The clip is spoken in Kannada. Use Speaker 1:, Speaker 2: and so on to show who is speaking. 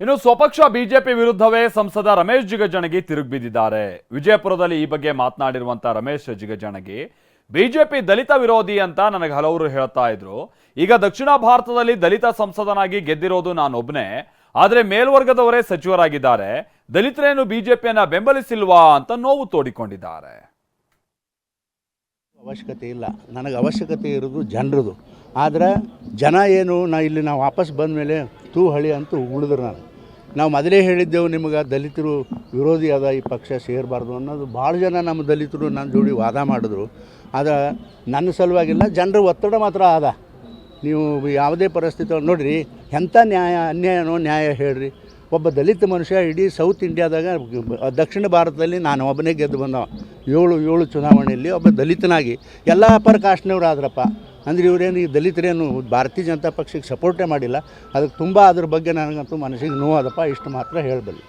Speaker 1: ಇನ್ನು ಸ್ವಪಕ್ಷ ಬಿಜೆಪಿ ವಿರುದ್ಧವೇ ಸಂಸದ ರಮೇಶ್ ಜಿಗಜಣಗಿ ತಿರುಗಿಬಿದ್ದಿದ್ದಾರೆ ವಿಜಯಪುರದಲ್ಲಿ ಈ ಬಗ್ಗೆ ಮಾತನಾಡಿರುವಂತಹ ರಮೇಶ್ ಜಿಗಜಣಗಿ, ಬಿಜೆಪಿ ದಲಿತ ವಿರೋಧಿ ಅಂತ ನನಗೆ ಹಲವರು ಹೇಳ್ತಾ ಇದ್ರು. ಈಗ ದಕ್ಷಿಣ ಭಾರತದಲ್ಲಿ ದಲಿತ ಸಂಸದನಾಗಿ ಗೆದ್ದಿರೋದು ನಾನೊಬ್ನೇ. ಆದ್ರೆ ಮೇಲ್ವರ್ಗದವರೇ ಸಚಿವರಾಗಿದ್ದಾರೆ. ದಲಿತರೇನು ಬಿಜೆಪಿಯನ್ನ ಬೆಂಬಲಿಸಿಲ್ವಾ ಅಂತ ನೋವು ತೋಡಿಕೊಂಡಿದ್ದಾರೆ.
Speaker 2: ಅವಶ್ಯಕತೆ ಇಲ್ಲ. ನನಗೆ ಅವಶ್ಯಕತೆ ಇರೋದು ಜನರದು. ಆದರೆ ಜನ ಏನು, ನಾ ಇಲ್ಲಿ ನಾವು ವಾಪಸ್ ಬಂದ ಮೇಲೆ ತೂ ಹಳಿ ಅಂತೂ ಉಳಿದ್ರು ನಾನು. ನಾವು ಮೊದಲೇ ಹೇಳಿದ್ದೆವು ನಿಮಗೆ, ದಲಿತರು ವಿರೋಧಿ ಅದ, ಈ ಪಕ್ಷ ಸೇರಬಾರ್ದು ಅನ್ನೋದು. ಭಾಳ ಜನ ನಮ್ಮ ದಲಿತರು ನನ್ನ ಜೋಡಿ ವಾದ ಮಾಡಿದ್ರು. ಆದರೆ ನನ್ನ ಸಲುವಾಗಿಲ್ಲ, ಜನರ ಒತ್ತಡ ಮಾತ್ರ ಆದ ನೀವು ಯಾವುದೇ ಪರಿಸ್ಥಿತಿ, ನೋಡಿರಿ ಎಂಥ ನ್ಯಾಯ, ಅನ್ಯಾಯನೋ ನ್ಯಾಯ ಹೇಳ್ರಿ. ಒಬ್ಬ ದಲಿತ ಮನುಷ್ಯ ಇಡೀ ಸೌತ್ ಇಂಡಿಯಾದಾಗ ದಕ್ಷಿಣ ಭಾರತದಲ್ಲಿ ನಾನು ಒಬ್ಬನೇ ಗೆದ್ದು ಬಂದ ಏಳು ಏಳು ಚುನಾವಣೆಯಲ್ಲಿ ಒಬ್ಬ ದಲಿತನಾಗಿ, ಎಲ್ಲ ಅಪರ ಕಾಸ್ಟ್ನವ್ರು ಆದ್ರಪ್ಪ. ಅಂದ್ರೆ ಇವರೇನು ಈ ದಲಿತರೇನು, ಭಾರತೀಯ ಜನತಾ ಪಕ್ಷಕ್ಕೆ ಸಪೋರ್ಟೇ ಮಾಡಿಲ್ಲ. ಅದಕ್ಕೆ ತುಂಬ ಅದ್ರ ಬಗ್ಗೆ ನನಗಂತೂ ಮನಸ್ಸಿಗೆ ನೋವಾದಪ್ಪ, ಇಷ್ಟು ಮಾತ್ರ ಹೇಳಬಲ್ಲೆ.